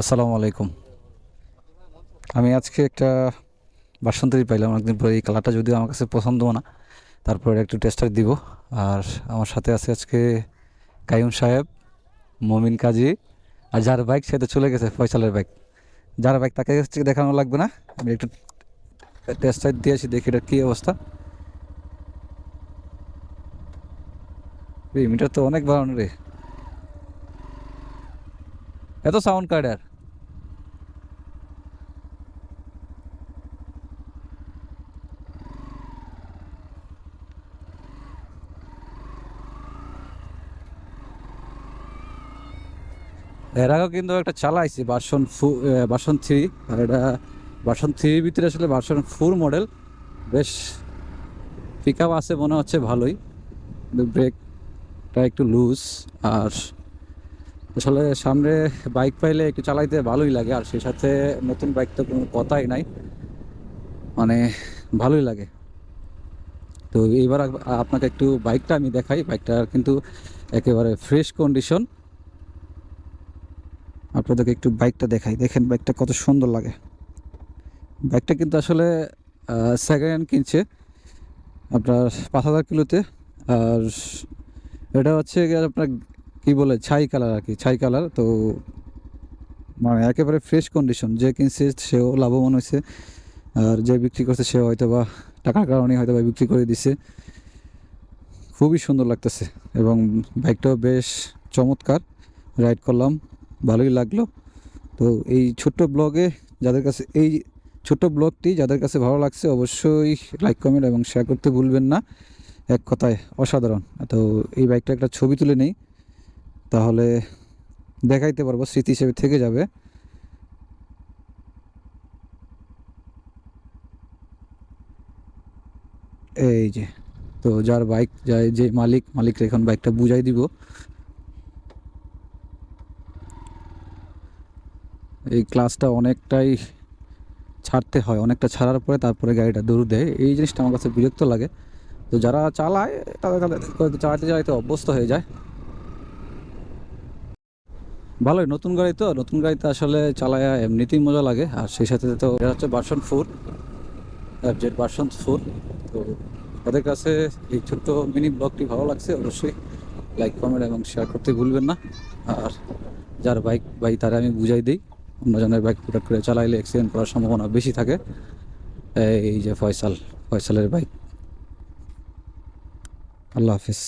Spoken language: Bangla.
আসসালামু আলাইকুম আমি আজকে একটা বাসন্তী পাইলাম, অনেকদিন পরে এই কালারটা যদিও আমার কাছে পছন্দ না, তারপরে একটু টেস্টার দিব। আর আমার সাথে আছে আজকে কাইম সাহেব, মমিন কাজী, আর যার বাইক সে তো চলে গেছে, ফয়সালের বাইক যার বাইক তাকে দেখানো লাগবে না, আমি একটু টেস্টার দিয়েছি দেখি এটা কী অবস্থা। এই মিটার তো অনেক বাড়ানো রে। এত সাউন্ড কার্ড আর এর। আগেও কিন্তু একটা চালাইছি ভার্সন ফু ভার্সন থ্রি আর এটা ভার্সন থ্রির ভিতরে আসলে ভার্সন ফোর মডেল বেশ পিক আছে, মনে হচ্ছে ভালোই। ব্রেকটা একটু লুজ আর আসলে সামনে বাইক পাইলে একটু চালাইতে ভালোই লাগে, আর সেই সাথে নতুন বাইক তো কোনো কথাই নাই। মানে ভালোই লাগে। তো এইবার আপনাকে একটু বাইকটা আমি দেখাই। বাইকটা কিন্তু একেবারে ফ্রেশ কন্ডিশন আপনাদেরকে একটু বাইকটা দেখাই। দেখেন বাইকটা কত সুন্দর লাগে। বাইকটা কিন্তু আসলে সেকেন্ড হ্যান্ড কিনছে। আপনার পাঁচ হাজার কিলোতে। আর এটা হচ্ছে আপনার কি বলে, ছাই কালার আর কি, ছাই কালার। তো মানে একেবারে ফ্রেশ কন্ডিশন যে কিনছে সেও লাভবান হয়েছে। আর যে বিক্রি করছে সে হয়তো বা টাকার কারণে হয়তো বা বিক্রি করে দিছে। খুবই সুন্দর লাগতেছে এবং বাইকটাও বেশ চমৎকার। রাইড করলাম, ভালোই লাগল। তো এই ছোট্ট ব্লগে যাদের কাছে, এই ছোট্ট ব্লগটি যাদের কাছে ভালো লাগছে অবশ্যই লাইক, কমেন্ট এবং শেয়ার করতে ভুলবেন না। এক কথায় অসাধারণ। তো এই বাইকটা একটা ছবি তুলে নেই। তাহলে দেখাইতে পারব, স্মৃতি হিসেবে থেকে যাবে। এই যে, তো যার বাইক যায় যে মালিক মালিক এখন বাইকটা বুঝাই দিব। এই ক্লাসটা অনেকটাই ছাড়তে হয়, অনেকটা ছাড়ার পরে তারপরে গাড়িটা দৌড় দেয়। এই জিনিসটা আমার কাছে বিরক্ত লাগে। তো যারা চালায় তাদের, চালাতে চালাতে অভ্যস্ত হয়ে যায়। ভালোই, নতুন গাড়ি তো, নতুন গাড়িতে আসলে চালায় এমনিতেই মজা লাগে। আর সেই সাথে তো এটা হচ্ছে version four Z version four তো তাদের কাছে এই ছোট্ট মিনি ব্লগটি ভালো লাগছে, অবশ্যই লাইক কমেন্ট এবং শেয়ার করতে ভুলবেন না। আর যার বাইক বাই তারা আমি বুঝাই দিই। অন্যজনের বাইক হুটাট করে চালাইলে অ্যাক্সিডেন্ট করার সম্ভাবনা বেশি থাকে। এই যে ফয়সাল, ফয়সালের বাইক আল্লাহ হাফিজ।